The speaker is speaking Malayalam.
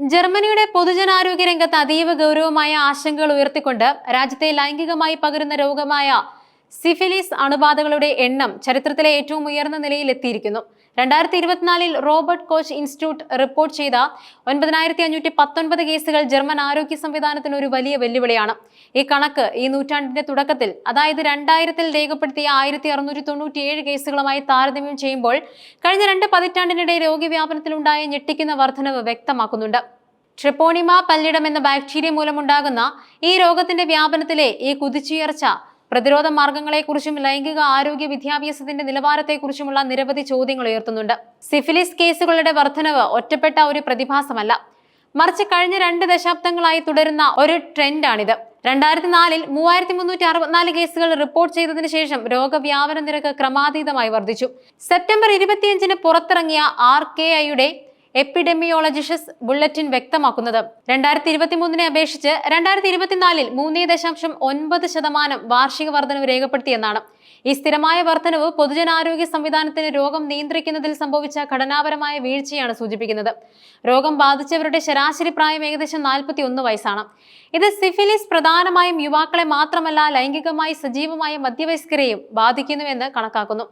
ജർമ്മനിയുടെ പൊതുജനാരോഗ്യ രംഗത്ത് അതീവ ഗൗരവമായ ആശങ്കകൾ ഉയർത്തിക്കൊണ്ട് രാജ്യത്തെ ലൈംഗികമായി പകരുന്ന രോഗമായ സിഫിലിസ് അണുബാധകളുടെ എണ്ണം ചരിത്രത്തിലെ ഏറ്റവും ഉയർന്ന നിലയിൽ എത്തിയിരിക്കുന്നു. രണ്ടായിരത്തി ഇരുപത്തിനാലിൽ റോബർട്ട് കോച്ച് ഇൻസ്റ്റിറ്റ്യൂട്ട് റിപ്പോർട്ട് ചെയ്ത ഒൻപതിനായിരത്തി അഞ്ഞൂറ്റി പത്തൊൻപത് കേസുകൾ ജർമ്മൻ ആരോഗ്യ സംവിധാനത്തിന് ഒരു വലിയ വെല്ലുവിളിയാണ്. ഈ കണക്ക് ഈ നൂറ്റാണ്ടിന്റെ തുടക്കത്തിൽ അതായത് രണ്ടായിരത്തിൽ രേഖപ്പെടുത്തിയ ആയിരത്തി അറുന്നൂറ്റി തൊണ്ണൂറ്റിയേഴ് കേസുകളുമായി താരതമ്യം ചെയ്യുമ്പോൾ കഴിഞ്ഞ രണ്ട് പതിറ്റാണ്ടിനിടെ രോഗവ്യാപനത്തിലുണ്ടായ ഞെട്ടിക്കുന്ന വർധനവ് വ്യക്തമാക്കുന്നുണ്ട്. ട്രിപ്പോണിമ പല്ലിടം എന്ന ബാക്ടീരിയ മൂലമുണ്ടാകുന്ന ഈ രോഗത്തിന്റെ വ്യാപനത്തിലെ ഈ കുതിച്ചുയർച്ച പ്രതിരോധ മാർഗങ്ങളെക്കുറിച്ചും ലൈംഗിക ആരോഗ്യ വിദ്യാഭ്യാസത്തിന്റെ നിലവാരത്തെക്കുറിച്ചുമുള്ള നിരവധി ചോദ്യങ്ങൾ ഉയർത്തുന്നുണ്ട്. സിഫിലിസ് കേസുകളുടെ വർധനവ് ഒറ്റപ്പെട്ട ഒരു പ്രതിഭാസമല്ല. മറിച്ച് കഴിഞ്ഞ രണ്ട് ദശാബ്ദങ്ങളായി തുടരുന്ന ഒരു ട്രെൻഡാണിത്. രണ്ടായിരത്തി നാലിൽ മൂവായിരത്തി മുന്നൂറ്റി അറുപത്തിനാല് കേസുകൾ റിപ്പോർട്ട് ചെയ്തതിനു ശേഷം രോഗവ്യാപന നിരക്ക് ക്രമാതീതമായി വർദ്ധിച്ചു. സെപ്റ്റംബർ ഇരുപത്തിയഞ്ചിന് പുറത്തിറങ്ങിയ ആർ കെ ഐയുടെ എപ്പിഡെമിയോളജിഷസ് ബുള്ളറ്റിൻ വ്യക്തമാക്കുന്നത്. രണ്ടായിരത്തി ഇരുപത്തി മൂന്നിനെ അപേക്ഷിച്ച് രണ്ടായിരത്തി ഇരുപത്തിനാലിൽ മൂന്നേ ദശാംശം ഒൻപത് ശതമാനം വാർഷിക വർധനവ് രേഖപ്പെടുത്തിയെന്നാണ്. ഈ സ്ഥിരമായ വർധനവ് പൊതുജനാരോഗ്യ സംവിധാനത്തിന് രോഗം നിയന്ത്രിക്കുന്നതിൽ സംഭവിച്ച ഘടനാപരമായ വീഴ്ചയാണ് സൂചിപ്പിക്കുന്നത്. രോഗം ബാധിച്ചവരുടെ ശരാശരി പ്രായം ഏകദേശം നാൽപ്പത്തി ഒന്ന് വയസ്സാണ്. ഇത് സിഫിലിസ് പ്രധാനമായും യുവാക്കളെ മാത്രമല്ല ലൈംഗികമായി സജീവമായ മധ്യവയസ്കരെയും ബാധിക്കുന്നുവെന്ന് കണക്കാക്കുന്നു.